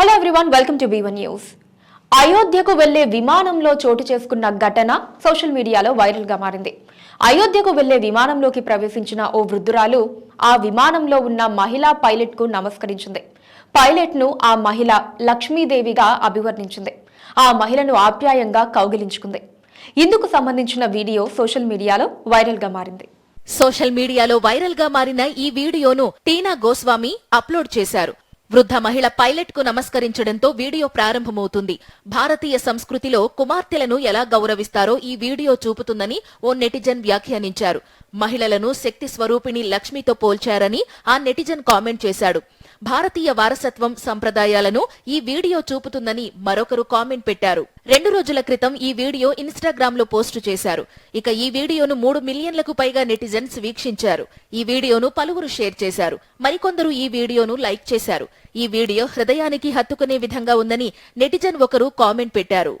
Hello everyone welcome to B one news అయోధ్యకు వెళ్ళే విమానంలో చోటు చేసుకున్న ఘటన సోషల్ మీడియాలో వైరల్గా మారింది. అయోధ్యకు వెళ్ళే విమానంలోకి ప్రవేశించిన ఓ వృద్ధురాలు ఆ విమానంలో ఉన్న మహిళా పైలట్కు నమస్కరించింది. పైలట్ను ఆ మహిళ లక్ష్మీదేవిగా అభివర్ణించింది. ఆ మహిళను ఆప్యాయంగా కౌగిలించుకుంది. ఇందుకు సంబంధించిన వీడియో సోషల్ మీడియాలో వైరల్గా మారింది. సోషల్ మీడియాలో వైరల్గా మారిన ఈ వీడియోను టీనా గోస్వామి అప్లోడ్ చేశారు. వృద్ధ మహిళ పైలట్కు నమస్కరించడంతో వీడియో ప్రారంభమవుతుంది. భారతీయ సంస్కృతిలో కుమార్తెలను ఎలా గౌరవిస్తారో ఈ వీడియో చూపుతుందని ఓ నెటిజన్ వ్యాఖ్యానించారు. మహిళలను శక్తి స్వరూపిణి లక్ష్మితో పోల్చారని ఆ నెటిజన్ కామెంట్ చేశాడు. భారతీయ వారసత్వం సంప్రదాయాలను ఈ వీడియో చూపుతుందని మరొకరు కామెంట్ పెట్టారు. రెండు రోజుల క్రితం ఈ వీడియో ఇన్స్టాగ్రామ్లో పోస్టు చేశారు. ఇక ఈ వీడియోను మూడు మిలియన్లకు పైగా నెటిజన్స్ వీక్షించారు. ఈ వీడియోను పలువురు షేర్ చేశారు. మరికొందరు ఈ వీడియోను లైక్ చేశారు. ఈ వీడియో హృదయానికి హత్తుకునే విధంగా ఉందని నెటిజన్ ఒకరు కామెంట్ పెట్టారు.